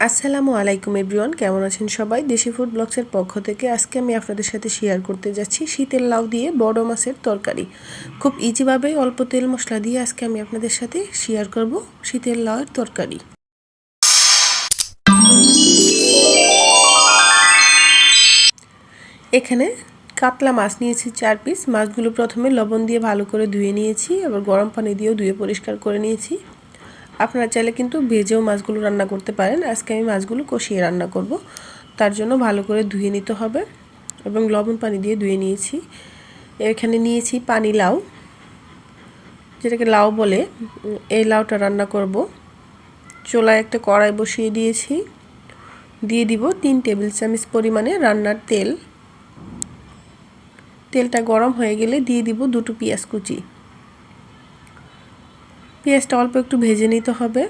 আসসালামু আলাইকুম এভরিওয়ান, কেমন আছেন সবাই? দেশি ফুড ব্লগসের পক্ষ থেকে আজকে আমি আপনাদের সাথে শেয়ার করতে যাচ্ছি শীতের লাউ দিয়ে বড় মাছের তরকারি। খুব ইজিভাবে অল্প তেল মশলা দিয়ে আজকে আমি আপনাদের সাথে শেয়ার করব শীতের লাউয়ের তরকারি। এখানে কাতলা মাছ নিয়েছি চার পিস মাছগুলো প্রথমে লবণ দিয়ে ভালো করে ধুয়ে নিয়েছি আবার গরম পানি দিয়েও ধুয়ে পরিষ্কার করে নিয়েছি। আপনারা চাইলে কিন্তু ভেজেও মাছগুলো রান্না করতে পারেন। আজকে আমি মাছগুলো কষিয়ে রান্না করব। তার জন্য ভালো করে ধুয়ে নিতে হবে এবং লবণ পানি দিয়ে ধুয়ে নিয়েছি। এখানে নিয়েছি পানি লাউ, যেটাকে লাউ বলে। এই লাউটা রান্না করব। চোলায় একটা কড়াই বসিয়ে দিয়েছি। দিয়ে দিব তিন টেবিল চামচ পরিমাণে রান্নার তেল। তেলটা গরম হয়ে গেলে দিয়ে দিব দুটো পেঁয়াজ কুচি। পেঁয়াজটা অল্প একটু ভেজে নিতে হবে।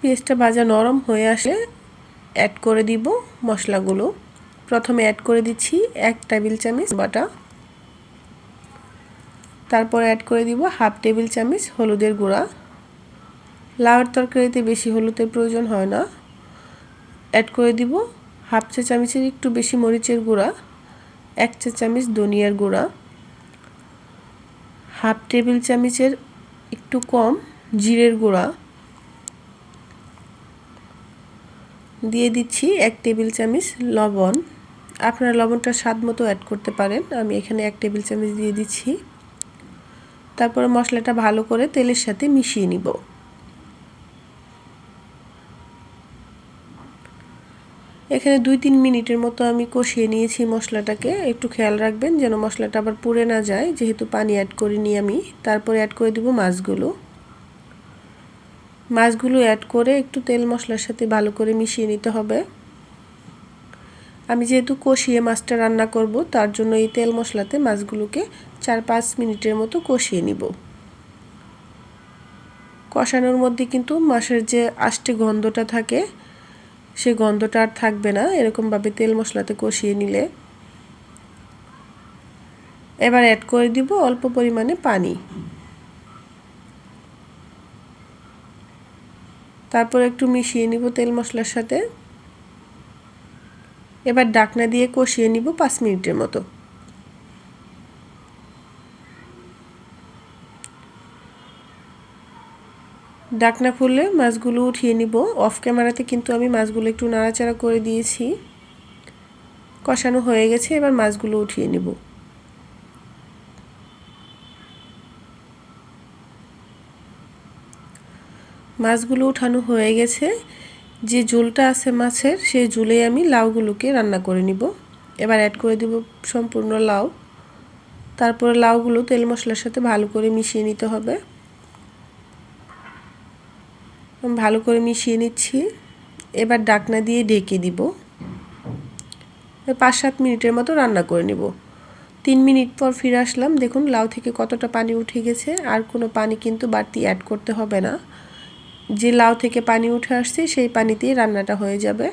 পেঁয়াজটা ভাজা নরম হয়ে আসলে অ্যাড করে দিব মশলাগুলো। প্রথমে অ্যাড করে দিচ্ছি এক টেবিল চামচ বাটা। তারপর অ্যাড করে দিব হাফ টেবিল চামচ হলুদের গুঁড়া। লাউয়ের তরকারিতে বেশি হলুদের প্রয়োজন হয় না। অ্যাড করে দিব হাফ চা চামচের একটু বেশি মরিচের গুঁড়া, এক চা চামচ ধনিয়ার গুঁড়া। হাফ টেবিল চামচের একটু কম জিরের গুঁড়া দিয়ে দিচ্ছি এক টেবিল চামচ লবণ। আপনারা লবণটা স্বাদ মতো অ্যাড করতে পারেন। আমি এখানে এক টেবিল চামচ দিয়ে দিচ্ছি। তারপরে মশলাটা ভালো করে তেলের সাথে মিশিয়ে নিব। এখানে দুই তিন মিনিটের মতো আমি কষিয়ে নিয়েছি মশলাটাকে। একটু খেয়াল রাখবেন যেন মশলাটা আবার পুড়ে না যায়। যেহেতু পানি অ্যাড করিনি আমি, তারপরে অ্যাড করে দেবো মাছগুলো। মাছগুলো অ্যাড করে একটু তেল মশলার সাথে ভালো করে মিশিয়ে নিতে হবে। আমি যেহেতু কষিয়ে মাছটা রান্না করব, তার জন্য এই তেল মশলাতে মাছগুলোকে চার পাঁচ মিনিটের মতো কষিয়ে নিব। কষানোর মধ্যে কিন্তু মাছের যে আষ্টে গন্ধটা থাকে সে গন্ধটা আর থাকবে না। এরকমভাবে তেল মশলাতে কষিয়ে নিলে। এবার অ্যাড করে দিব অল্প পরিমাণে পানি। তারপর একটু মিশিয়ে নিব তেল মশলার সাথে। এবার ডাকনা দিয়ে কষিয়ে নিব পাঁচ মিনিটের মতো। ডাকনা ফুললে মাছগুলো উঠিয়ে নিব। অফ ক্যামেরাতে কিন্তু আমি মাছগুলো একটু নাড়াচাড়া করে দিয়েছি। কষানো হয়ে গেছে, এবার মাছগুলো উঠিয়ে নিব। মাছগুলো উঠানো হয়ে গেছে। যে ঝোলটা আছে মাছের, সেই ঝোলে আমি লাউগুলোকে রান্না করে নিব। এবার অ্যাড করে দিব সম্পূর্ণ লাউ। তারপরে লাউগুলো তেল মশলার সাথে ভালো করে মিশিয়ে নিতে হবে। ভালো করে মিশিয়ে নিচ্ছি। এবার ডাকনা দিয়ে ঢেকে দিব। পাঁচ সাত মিনিটের মতো রান্না করে নেব। তিন মিনিট পর ফিরে আসলাম। দেখুন, লাউ থেকে কতটা পানি উঠে গেছে। আর কোনো পানি কিন্তু বাড়তি অ্যাড করতে হবে না। যে লাউ থেকে পানি উঠে আসছে, সেই পানিতেই রান্নাটা হয়ে যাবে।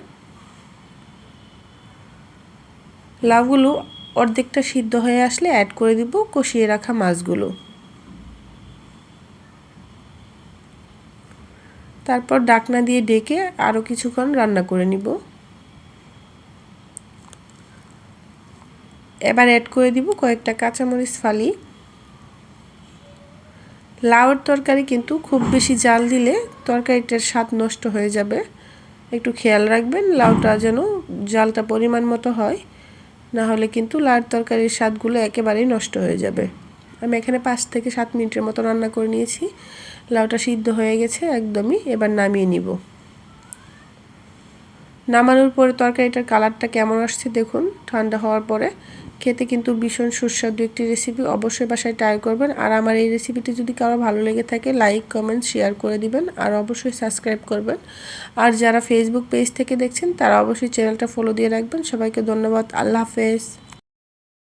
লাউগুলো অর্ধেকটা সিদ্ধ হয়ে আসলে অ্যাড করে দিব কষিয়ে রাখা মাছগুলো। তারপর ডাকনা দিয়ে ডেকে আরও কিছুক্ষণ রান্না করে নিব। এবার অ্যাড করে দিব কয়েকটা কাঁচামরিচ ফালি। লাউয়ের তরকারি কিন্তু খুব বেশি জাল দিলে তরকারিটার স্বাদ নষ্ট হয়ে যাবে। একটু খেয়াল রাখবেন লাউটা যেন জালটা পরিমাণ মতো হয়, না হলে কিন্তু লাউয়ের তরকারির স্বাদগুলো একেবারেই নষ্ট হয়ে যাবে। আমি এখানে পাঁচ থেকে সাত মিনিটের মতো রান্না করে নিয়েছি। লাউটা সিদ্ধ হয়ে গেছে একদমই, এবার নামিয়ে নিব। নামানোর পরে তরকারিটার কালারটা কেমন আসছে দেখুন, ঠান্ডা হওয়ার পরে। খেতে কিন্তু ভীষণ সুস্বাদু একটি রেসিপি অবশ্যই বাসায় ট্রাই করবেন। আর আমার এই রেসিপিটি যদি কারও ভালো লেগে থাকে লাইক কমেন্ট শেয়ার করে দিবেন আর অবশ্যই সাবস্ক্রাইব করবেন। আর যারা ফেসবুক পেজ থেকে দেখছেন, তারা অবশ্যই চ্যানেলটা ফলো দিয়ে রাখবেন। সবাইকে ধন্যবাদ, আল্লাহ হাফেজ।